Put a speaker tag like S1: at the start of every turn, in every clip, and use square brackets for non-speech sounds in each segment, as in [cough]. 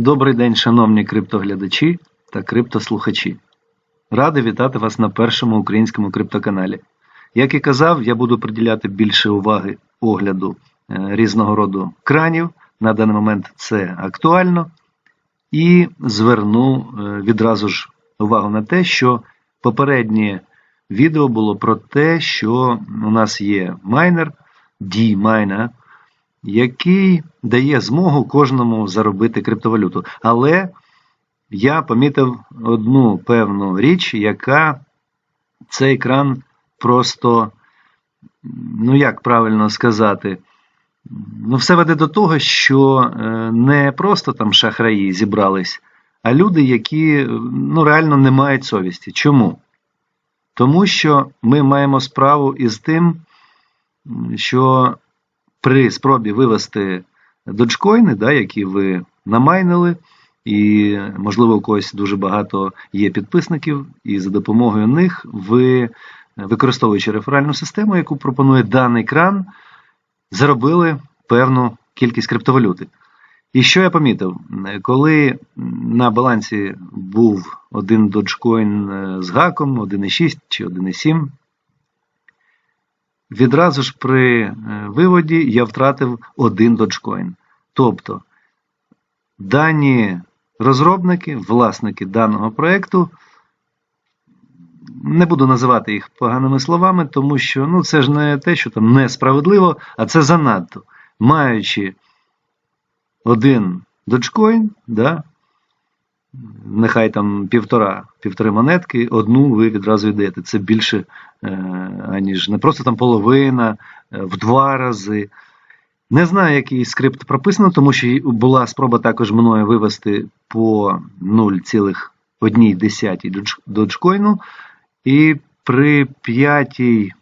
S1: Добрий день, шановні криптоглядачі та криптослухачі. Радий вітати вас на першому українському криптоканалі. Як і казав, я буду приділяти більше уваги огляду е, різного роду кранів. На даний момент це актуально. І зверну е, відразу ж увагу на те, що попереднє відео було про те, що у нас є майнер, D-Miner, який дає змогу кожному заробити криптовалюту. Але я помітив одну певну річ, яка цей кран просто, ну як правильно сказати, ну все веде до того, що е, не просто там шахраї зібрались, а люди, які ну, реально не мають совісті. Чому? Тому що ми маємо справу із тим, що при спробі вивести доджкоїни, да, які ви намайнили, і, можливо, у когось дуже багато є підписників, і за допомогою них ви, використовуючи реферальну систему, яку пропонує даний кран, заробили певну кількість криптовалюти. І що я помітив? Коли на балансі був один доджкоін з гаком, 1,6 чи 1,7, відразу ж при е, виводі я втратив один доджкоін. Тобто дані розробники, власники даного проєкту, не буду називати їх поганими словами, тому що ну, це ж не те, що там несправедливо, а це занадто. Маючи один доджкоін, да, нехай там півтора, півтори монетки, одну ви відразу йдете. Це більше, е, аніж не просто там половина, е, в два рази. Не знаю, який скрипт прописано, тому що була спроба також мною вивести по 0,1 доджкоїну. І при п'ятій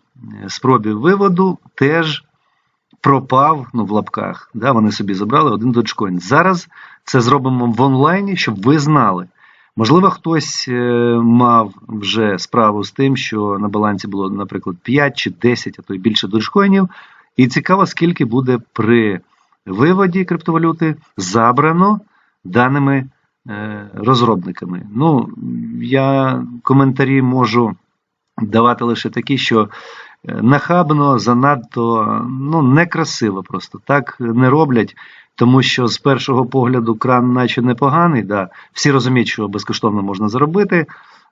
S1: спробі виводу теж пропав, ну в лапках. Да, Вони собі забрали один доджкоін. Зараз це зробимо в онлайні, щоб ви знали. Можливо, хтось е, мав вже справу з тим, що на балансі було, наприклад, 5 чи 10, а то й більше доджкоїнів. І цікаво, скільки буде при виводі криптовалюти забрано даними е, розробниками. Ну, я коментарі можу давати лише такі, що нахабно, занадто ну, некрасиво просто. Так не роблять, тому що з першого погляду кран наче непоганий. Да. Всі розуміють, що безкоштовно можна заробити.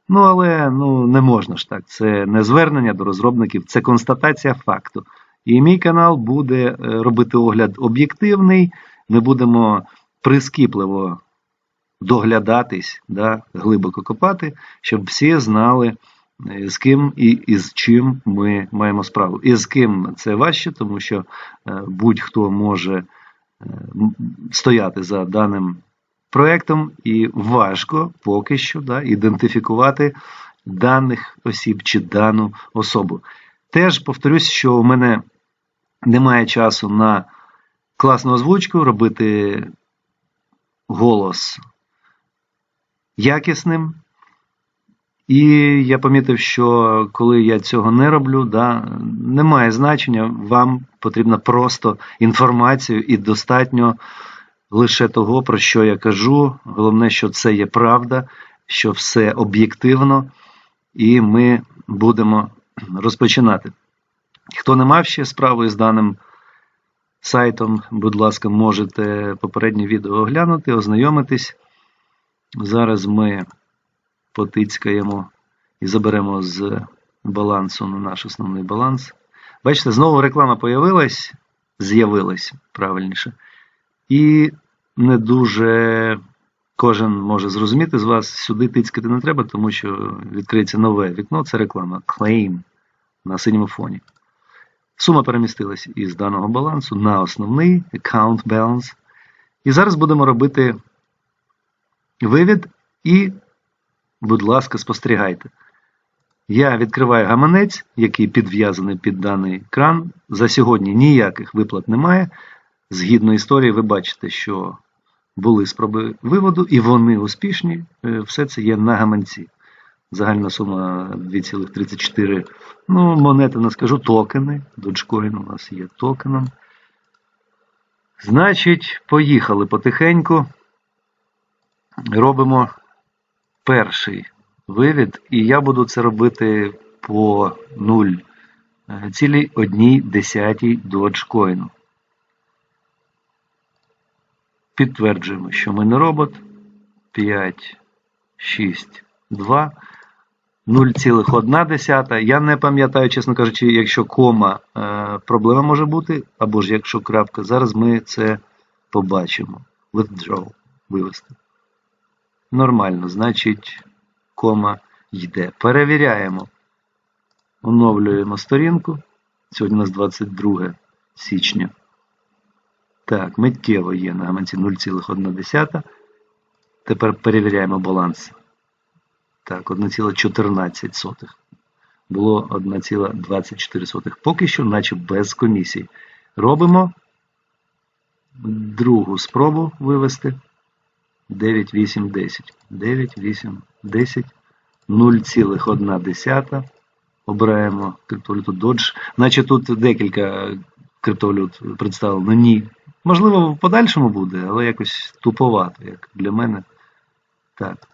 S1: Ну, але ну, не можна ж так. Це не звернення до розробників, це констатація факту. І мій канал буде е, робити огляд об'єктивний. Ми будемо прискіпливо доглядатись, да, глибоко копати, щоб всі знали, з ким і, і з чим ми маємо справу. І з ким це важче, тому що е, будь-хто може стояти за даним проєктом, і важко поки що да, ідентифікувати даних осіб чи дану особу. Теж повторюсь, що у мене немає часу на класну озвучку, робити голос якісним. І я помітив, що коли я цього не роблю, да, немає значення, вам потрібна просто інформація і достатньо лише того, про що я кажу. Головне, що це є правда, що все об'єктивно, і ми будемо розпочинати. Хто не мав ще справи з даним сайтом, будь ласка, можете попереднє відео оглянути, ознайомитись. Зараз ми потицькаємо і заберемо з балансу на наш основний баланс. Бачите, знову реклама появилась, з'явилась правильніше. І не дуже кожен може зрозуміти з вас, сюди тицькати не треба, тому що відкриється нове вікно, це реклама. Claim на синьому фоні. Сума перемістилась із даного балансу на основний account balance. І зараз будемо робити вивід і, будь ласка, спостерігайте. Я відкриваю гаманець, який підв'язаний під даний кран. За сьогодні ніяких виплат немає. Згідно історії, ви бачите, що були спроби виводу, і вони успішні. Е, все це є на гаманці. Загальна сума 2,34. Ну, монети не скажу, токени. Dogecoin у нас є токеном. Значить, поїхали потихеньку. робимо перший вивід, і я буду це робити по 0,1 доджкоїну. Підтверджуємо, що ми не робот. 5, 6, 2. 0,1. Я не пам'ятаю, чесно кажучи, якщо кома е, проблема може бути, або ж якщо крапка. Зараз ми це побачимо. Withdraw. Вивести. Нормально, значить, кома йде. Перевіряємо. Оновлюємо сторінку. Сьогодні у нас 22 січня. Так, миттєво є на гаманці 0,1. Тепер перевіряємо баланс. Так, 1,14. Було 1,24. Поки що, наче без комісії. Робимо другу спробу вивести. 9, 8, 10. 9, 8, 10. 0,1. Обираємо криптовалюту Dodge. Наче тут декілька криптовалют представлено. Ні. Можливо, в подальшому буде, але якось туповато, як для мене. Так.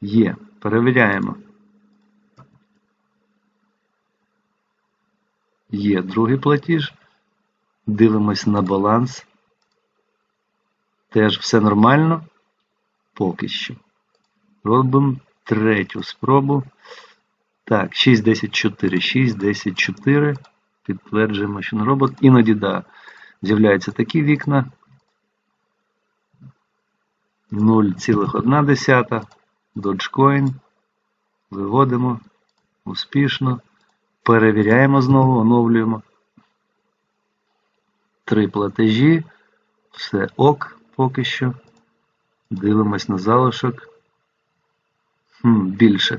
S1: Є. Перевіряємо. Є другий платіж. Дивимось на баланс. Теж все нормально. Поки що. Робимо третю спробу. Так, 6, 10, 4, 6, 10, 4. Підтверджуємо, що не робот. Іноді, да, з'являються такі вікна. 0,1. Dogecoin. Виводимо. Успішно. Перевіряємо знову, оновлюємо. Три платежі. Все ок поки що. Дивимось на залишок. Хм, Більше.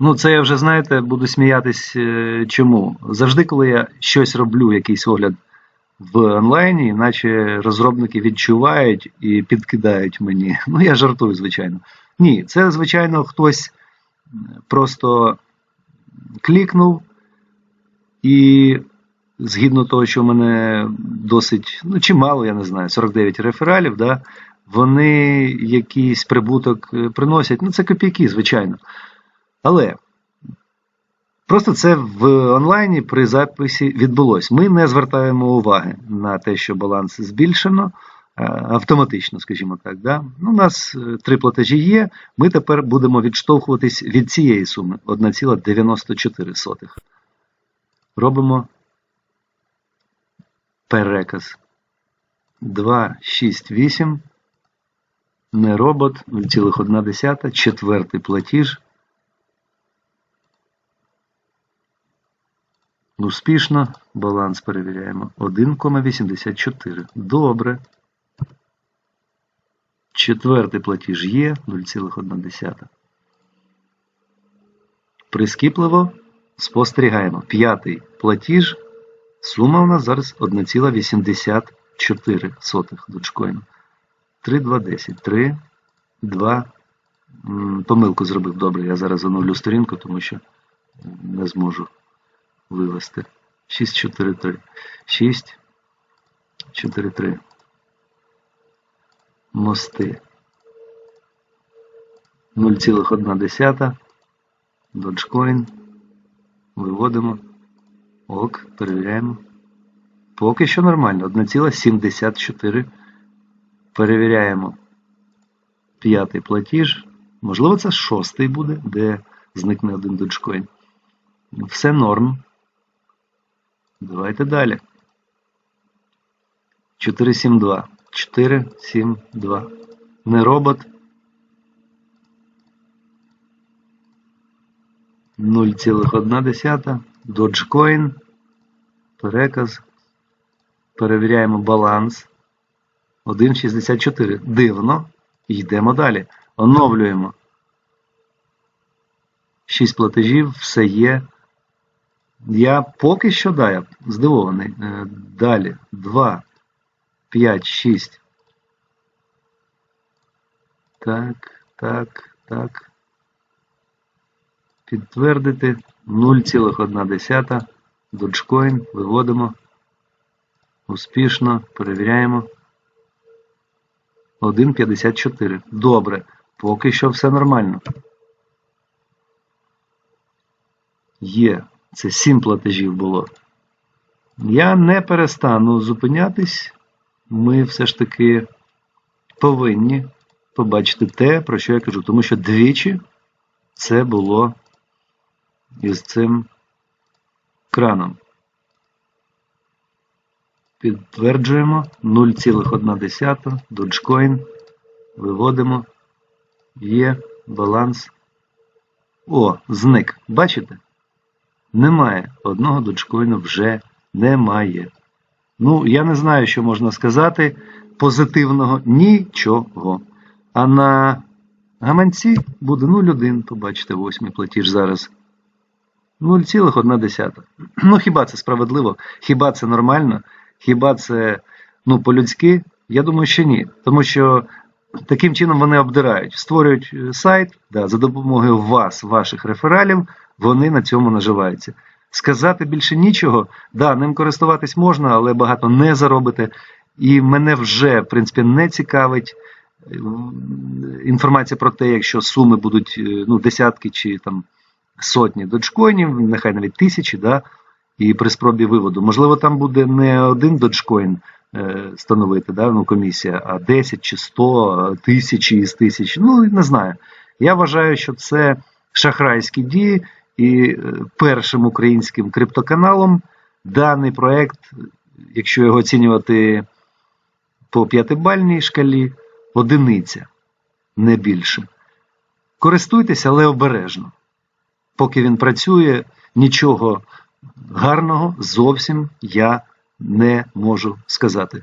S1: Ну, це я вже, знаєте, буду сміятись е, чому. Завжди, коли я щось роблю, якийсь огляд в онлайні, наче розробники відчувають і підкидають мені. [laughs] Ну, я жартую, звичайно. Ні, це, звичайно, хтось просто клікнув, і згідно того, що в мене досить, ну, чимало, я не знаю, 49 рефералів, да, вони якийсь прибуток е, приносять. Ну, це копійки, звичайно. Але просто це в онлайні при записі відбулось. Ми не звертаємо уваги на те, що баланс збільшено. Е, автоматично, скажімо так. Да? Ну, У нас е, три платежі є. Ми тепер будемо відштовхуватись від цієї суми 1,94. Робимо переказ. 2, 6, 8. Не робот 0,1. Четвертий платіж. Успішно. Баланс перевіряємо. 1,84. Добре. Четвертий платіж є 0,1. Прискіпливо спостерігаємо. П'ятий платіж. Сума у нас зараз 1,84 дочкоїну. 3, 2, 10. 3, 2. Помилку зробив добре. Я зараз оновлю сторінку, тому що не зможу вивести. 6, 4, 3. 6, 4, 3 мости 0,1 Dogecoin. Виводимо. Ок, перевіряємо. Поки що нормально. 1,74. Перевіряємо п'ятий платіж. Можливо, це шостий буде, де зникне один Dogecoin. Все норм. Давайте далі. 472. 4, 7, 2. Не робот. 0,1. Dogecoin. Переказ. Перевіряємо баланс. 1,64. Дивно. Йдемо далі. Оновлюємо. 6 платежів, все є. Я поки що да, я здивований. Е, далі. 2. 5, 6. Так, так, так. Підтвердити 0,1 Dogecoin. Виводимо. Успішно. Перевіряємо. 1,54. Добре. Поки що все нормально. Є. Це 7 платежів було. Я не перестану зупинятись. Ми все ж таки повинні побачити те, про що я кажу. Тому що двічі це було із цим краном. Підтверджуємо 0,1 Dogecoin. Виводимо. Є баланс. О, зник. Бачите? Немає. Одного дочкоїну вже немає. Ну, я не знаю, що можна сказати позитивного. Нічого. А на гаманці буде 0,1, побачите, восьмий платіж зараз. 0,1. Ну, хіба це справедливо? Хіба це нормально? Хіба це ну, по-людськи? Я думаю, що ні. Тому що таким чином вони обдирають, створюють е, сайт да, за допомогою вас, ваших рефералів, вони на цьому наживаються. Сказати більше нічого, да, ним користуватись можна, але багато не заробите. І мене вже, в принципі, не цікавить е, інформація про те, якщо суми будуть е, ну, десятки чи там сотні доджкоїнів, нехай навіть тисячі, да, і при спробі виводу. Можливо, там буде не один доджкоін е, становити, да, ну, комісія, а 10 чи 100, тисячі із тисяч. Ну, не знаю. Я вважаю, що це шахрайські дії, і е, першим українським криптоканалом даний проект, якщо його оцінювати по п'ятибальній шкалі, одиниця, не більше. Користуйтеся, але обережно. Поки він працює, нічого гарного зовсім я не можу сказати.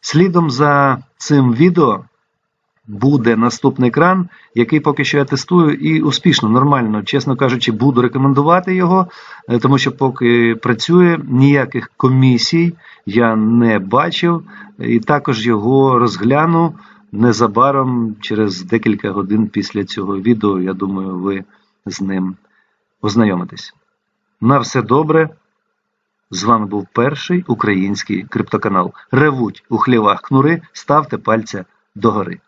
S1: Слідом за цим відео буде наступний кран, який поки що я тестую і успішно, нормально, чесно кажучи, буду рекомендувати його, е, тому що поки працює, ніяких комісій я не бачив, і також його розгляну незабаром через декілька годин після цього відео. Я думаю, ви з ним ознайомитесь. На все добре. З вами був перший український криптоканал. Ревуть у хлівах кнури, ставте пальця догори.